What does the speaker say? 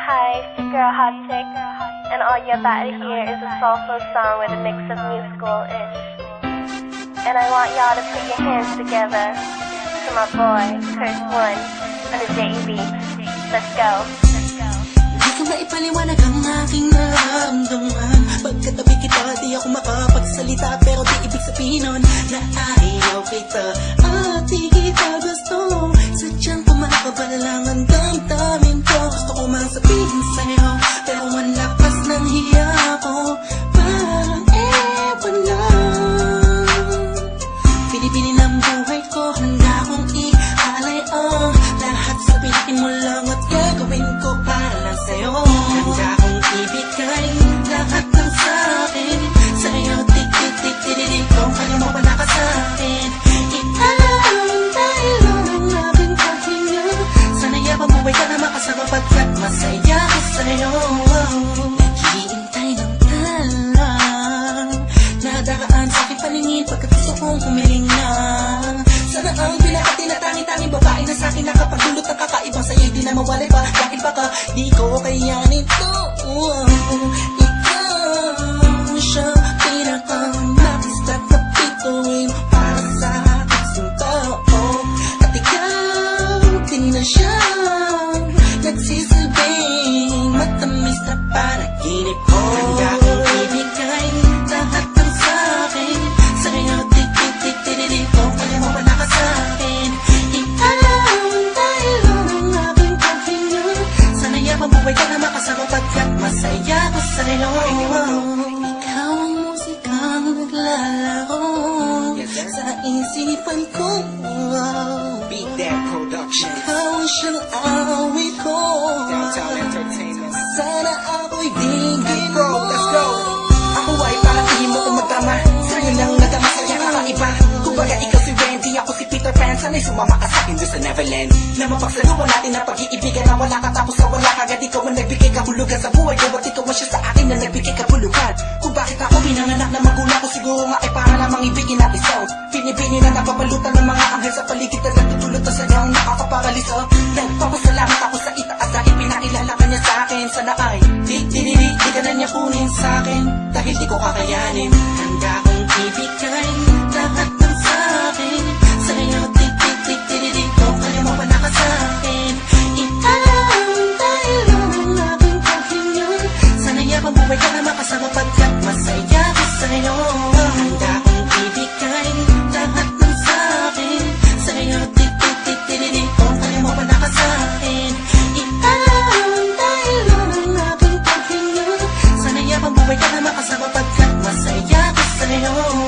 Hi, it's girl Hot Chick, and all you're about to hear is a soulful song with a mix of musical-ish. And I want y'all to put your hands together to my boy, Curse One, on the JEB. Let's go. Di ko maipaliwanag ang aking nararamdaman Pagkatabi kita, di ako makapagsalita Pero di ibig sabihin nun na ayaw kita At di babae na sa akin Nakapagdulot ng kakaibang sa'yo Di na mawalay pa. Dahil baka di ko kayanin Ikaw ang musikang naglalaro. Sa isipan ko Beat That Production, Ikaw ang siyang awit ko. Downtown Entertainment. Sana ako'y digin Bro, mo let's go. Ako ay parang ihim mo kung magdrama Sa'yo lang nagama sa'yo kakaiba Kumbaga ikaw si Wendy, ako si Peter Pan. Sana'y sumama ka sa'kin doon sa Neverland. Na mapagsaluhan natin ang pag-iibigan Na wala ka ikaw ang nagbigay kahulugan sa buhay ko. At ikaw ang siya sa akin na nagbigay kahulugan Kung bakit ako pinanganak na magulang ko Siguro nga ay para lamang ibigin natin so Pinibini na napapalutan ng mga anghel sa paligid Na nagtutulot na sa'yo ang nakakaparaliso Nagpapasalamat ako sa itaas Dahil pinakilala ka niya sa akin. Sana ay di, di, di, di, di ka na niya kunin sa akin. Dahil di ko kakayanin. Handa kong ibigay lahat know